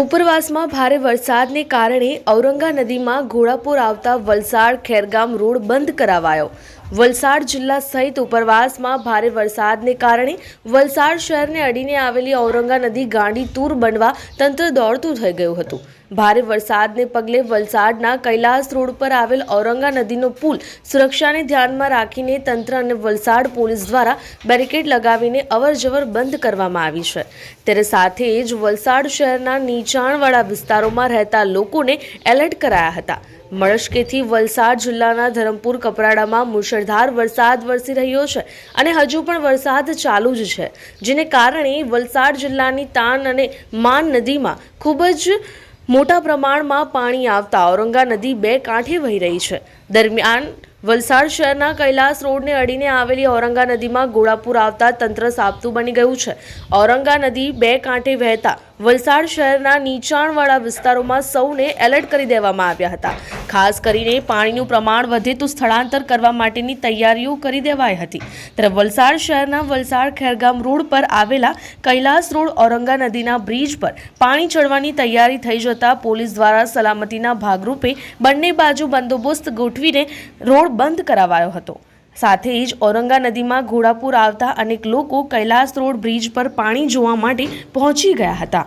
ઉપરવાસમાં ભારે વરસાદને કારણે ઔરંગા નદીમાં ઘોડાપુર આવતા વલસાડ ખેરગામ રોડ બંધ કરાવાયો. વલસાડ જિલ્લા સહિત ઉપરવાસમાં ભારે વરસાદને કારણે વલસાડ શહેરને અડીને આવેલી ઔરંગા નદી ગાંડી તૂર બનવા તંત્ર દોડતું થઈ ગયું હતું. ભારે વરસાદને પગલે વલસાડના કૈલાસ રોડ પર આવેલ ઔરંગા નદીનો પુલ સુરક્ષાને ધ્યાનમાં રાખીને તંત્ર અને વલસાડ પોલીસ દ્વારા બેરિકેડ લગાવીને અવરજવર બંધ કરવામાં આવી છે. ત્યારે સાથે જ વલસાડ શહેરના નીચાણવાળા વિસ્તારોમાં રહેતા લોકોને એલર્ટ કરાયા હતા. મળસ્કેથી વલસાડ જિલ્લાના ધરમપુર કપરાડામાં મુશળધાર વરસાદ વરસી રહ્યો છે અને હજુ પણ વરસાદ ચાલુ જ છે, જેને કારણે વલસાડ જિલ્લાની તાન અને માન નદીમાં ખૂબ જ મોટા પ્રમાણમાં પાણી આવતા ઔરંગા નદી બે કાંઠે વહી રહી છે. દરમિયાન વલસાડ શહેરના કૈલાસ રોડને અડીને આવેલી ઔરંગા નદીમાં ગોળાપુર આવતા તંત્ર સાબતું બની ગયું છે. ઔરંગા નદી બે કાંઠે વહેતા વલસાડ શહેરના નીચાણવાળા વિસ્તારોમાં સૌને એલર્ટ કરી દેવામાં આવ્યા હતા. ખાસ કરીને પાણીનું પ્રમાણ વધે તો સ્થળાંતર કરવા માટેની તૈયારીઓ કરી દેવાઈ હતી. ત્યારે વલસાડ શહેરના વલસાડ ખેરગામ રોડ પર આવેલા કૈલાસ રોડ ઔરંગા નદીના બ્રિજ પર પાણી ચડવાની તૈયારી થઈ જતા પોલીસ દ્વારા સલામતીના ભાગરૂપે બંને બાજુ બંદોબસ્ત ગોઠવીને રોડ બંધ કરાવાયો હતો. સાથે જ ઔરંગા નદીમાં ઘોડાપુર આવતા અનેક લોકો કૈલાસ રોડ બ્રિજ પર પાણી જોવા માટે પહોંચી ગયા હતા.